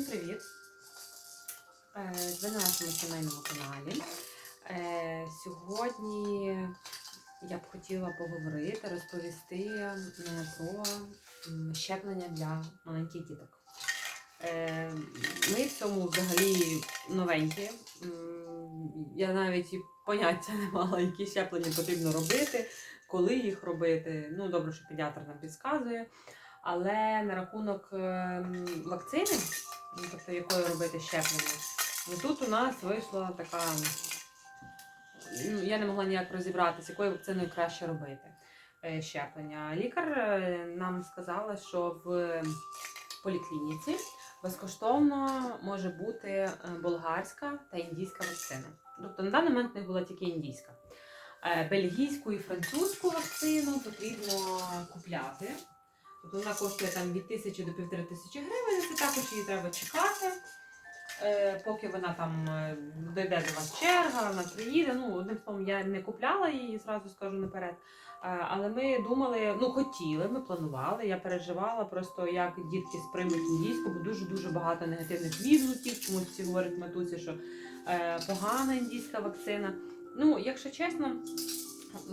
Всім привіт! Е, Ви на нашому сімейному каналі. Е, Сьогодні я б хотіла поговорити, розповісти е, про щеплення для маленьких діток. Ми в цьому взагалі новенькі. Я навіть і поняття не мала, які щеплення потрібно робити, коли їх робити. Ну, добре, що педіатр нам підказує. Але на рахунок ем, вакцини, ну, тобто якою робити щеплення, ну тут у нас вийшла така. Ну, я не могла ніяк розібратися, якою вакциною краще робити е, щеплення. Лікар е, нам сказала, що в поліклініці безкоштовно може бути е, болгарська та індійська вакцина. Тобто на даний момент в них була тільки індійська. Бельгійську і французьку вакцину потрібно купляти. Тобто вона коштує там від тисячі до півтори тисячі гривень, це також її треба чекати, е, поки вона там е, дойде до вас черга, вона приїде. Ну, одним словом, я не купляла її, зразу скажу наперед. Е, але ми думали, ну хотіли, ми планували. Я переживала просто, як дітки сприймуть індійську, бо дуже-дуже багато негативних відгуків. Чомусь всі говорять матусі, що погана індійська вакцина. Ну, якщо чесно,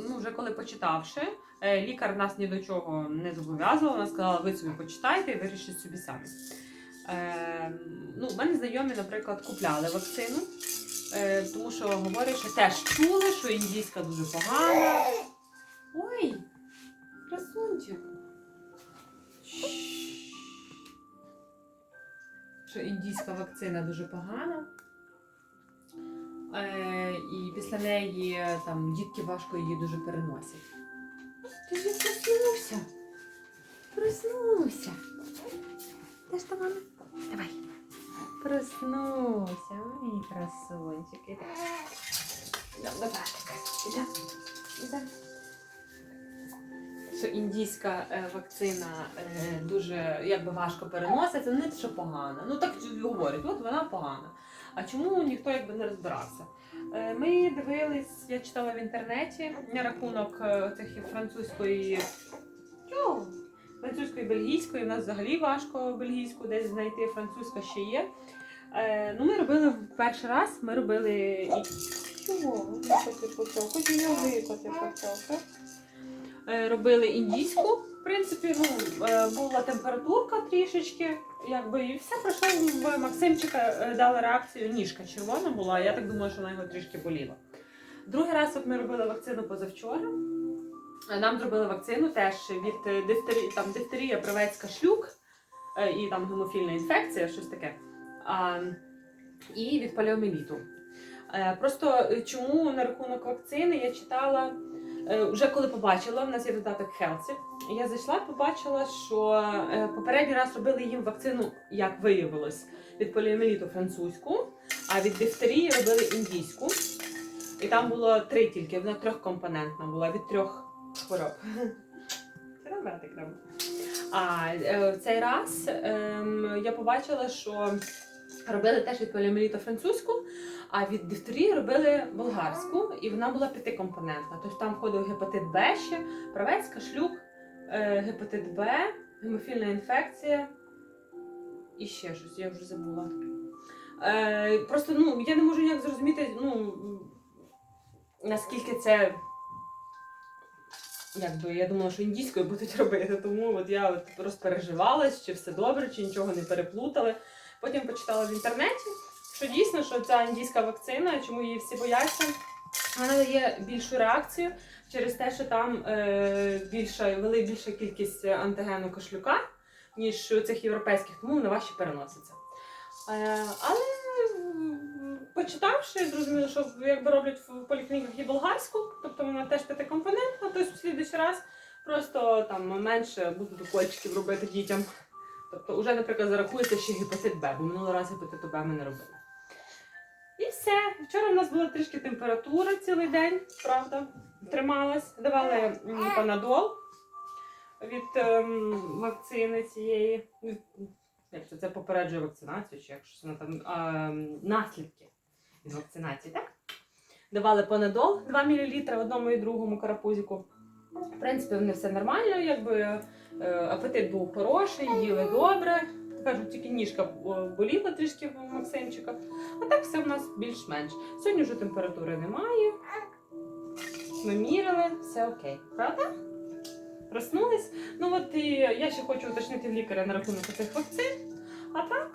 ну, вже коли почитавши, Е, Лікар нас ні до чого не зобов'язувала, вона сказала, ви собі почитайте і вирішіть собі самі. Е, ну, мене знайомі, наприклад, купляли вакцину, е, тому що говорять, що теж чули, що індійська дуже погана. Ой, красунчик. Що індійська вакцина дуже погана. Е, після неї е, там дітки важко її дуже переносять. Ти ж проснувся. Проснувся. Де ж та мама? Давай. Проснувся. Мій красунчик. Іде. До братика. Іде. Іде. Що індійська е, вакцина е, дуже якби важко переноситься, не те, що погана. Ну так говорять, от вона погана. А чому ніхто якби не розбирався? Е, Ми дивились, я читала в інтернеті на рахунок цих французької. Чого? Французької бельгійської, у нас взагалі важко бельгійську десь знайти, французька ще є. Ну, ми робили в перший раз, ми робили. Чого? Почав, хоч і я випати почав. Е, робили індійську, в принципі, ну, е, була температурка трішечки, якби і все пройшло в Максимчика е, дали реакцію, ніжка червона була, я так думаю, що вона його трішки боліла. Другий раз от ми робили вакцину позавчора. Е, Нам зробили вакцину теж від е, дифтерії, там дифтерія, привецька шлюк е, і там гемофільна інфекція, щось таке. А, і від поліоміеліту. Е, Просто е, чому на рахунок вакцини я читала е, вже коли побачила, в нас є додаток Healthy, я зайшла, побачила, що е, попередній раз робили їм вакцину, як виявилось, від поліоміеліту французьку, а від дифтерії робили індійську. І там було три тільки, вона трьохкомпонентна була від трьох хвороб. Це нам брати треба. А е, цей раз ем, я побачила, що робили теж від поліоміеліту французьку, а від дифтерії робили болгарську, і вона була п'ятикомпонентна. Тобто там входив гепатит Б ще, правецька, шлюк, е, гепатит Б, гемофільна інфекція і ще щось, я вже забула. Е, просто ну, я не можу ніяк зрозуміти, ну, наскільки це. Якби я думала, що індійською будуть робити, тому от я от розпереживалась, чи все добре, чи нічого не переплутали. Потім почитала в інтернеті, що дійсно, що ця індійська вакцина, чому її всі бояться, вона дає більшу реакцію через те, що там е, більша, вели більша кількість антигену кашлюка, ніж у цих європейських, тому вони важче переносяться. Е, але почитавши, зрозуміло, що якби роблять в поліклініках і болгарську, тобто вона теж п'ятикомпонентна, тобто в слідуючий раз просто там менше будуть укольчиків робити дітям. Тобто, вже, наприклад, зарахується ще гепатит Б, бо минулого разу гепатиту Б ми не робили. І все. Вчора в нас була трішки температура цілий день, правда, трималась. Давали панадол від ем, вакцини цієї. Від- Як це, попереджує вакцинацію, чи як щось вона там ем, наслідки від вакцинації, так? Давали панадол 2 мл одному і другому карапузику. В принципі, вони все нормально, якби е, апетит був хороший, їли добре. кажу, тільки ніжка боліла трішки в Максимчика. А так все в нас більш-менш. Сьогодні вже температури немає. Ми міряли, все окей. Правда? Проснулись. Ну от і я ще хочу уточнити в лікаря на рахунок цих вакцин. А так,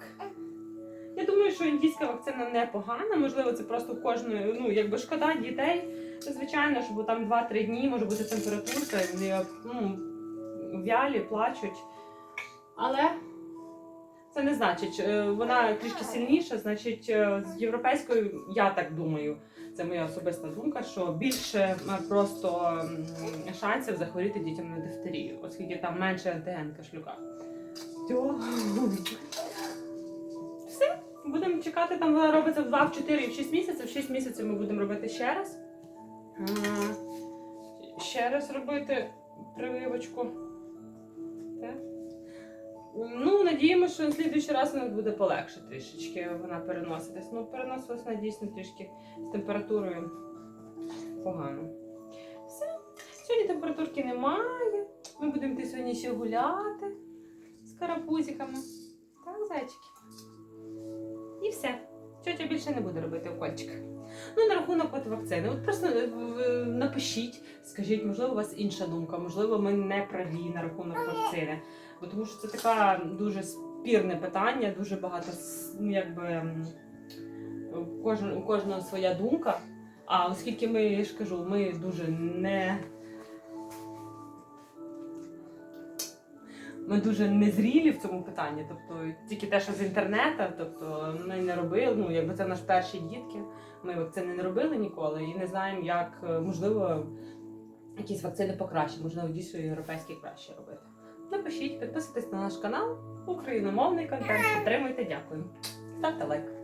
я думаю, що індійська вакцина непогана. Можливо, це просто в кожної, ну, якби шкода дітей. Звичайно, щоб там 2-3 дні може бути температурка, вони ну, вялі, плачуть. Але це не значить, е, вона трішки сильніша, значить, е, з європейською, я так думаю, це моя особиста думка, що більше е, просто шансів захворіти дітям на дифтерію, оскільки там менше антиген кашлюка. Будемо чекати, там вона робиться в 2, в 4 і в 6 місяців. В 6 місяців ми будемо робити ще раз. Ще раз робити прививочку. Ну, надіємося, що на слідуючий раз вона буде полегше трішечки вона переноситись. Ну, переносилась вона дійсно трішки з температурою погано. Все. Сьогодні температурки немає. Ми будемо йти сьогодні ще гуляти з карапузиками. Так, зайчики. Все. Тетя більше не буде робити укольчик. Ну, на рахунок от вакцини. От просто е, напишіть, скажіть, можливо, у вас інша думка, можливо, ми не праві на рахунок вакцини. Бо тому що це таке дуже спірне питання, дуже багато ну, якби у кожного своя думка. А оскільки ми я ж кажу, ми дуже не. Ми дуже незрілі в цьому питанні, тобто тільки те, що з інтернету, тобто ми не робили, ну якби це наш перші дітки, ми вакцини не робили ніколи і не знаємо, як е, можливо якісь вакцини покраще, можливо, дійсно європейські краще робити. Напишіть, підписуйтесь на наш канал, україномовний контент, підтримуйте, дякую. Ставте лайк.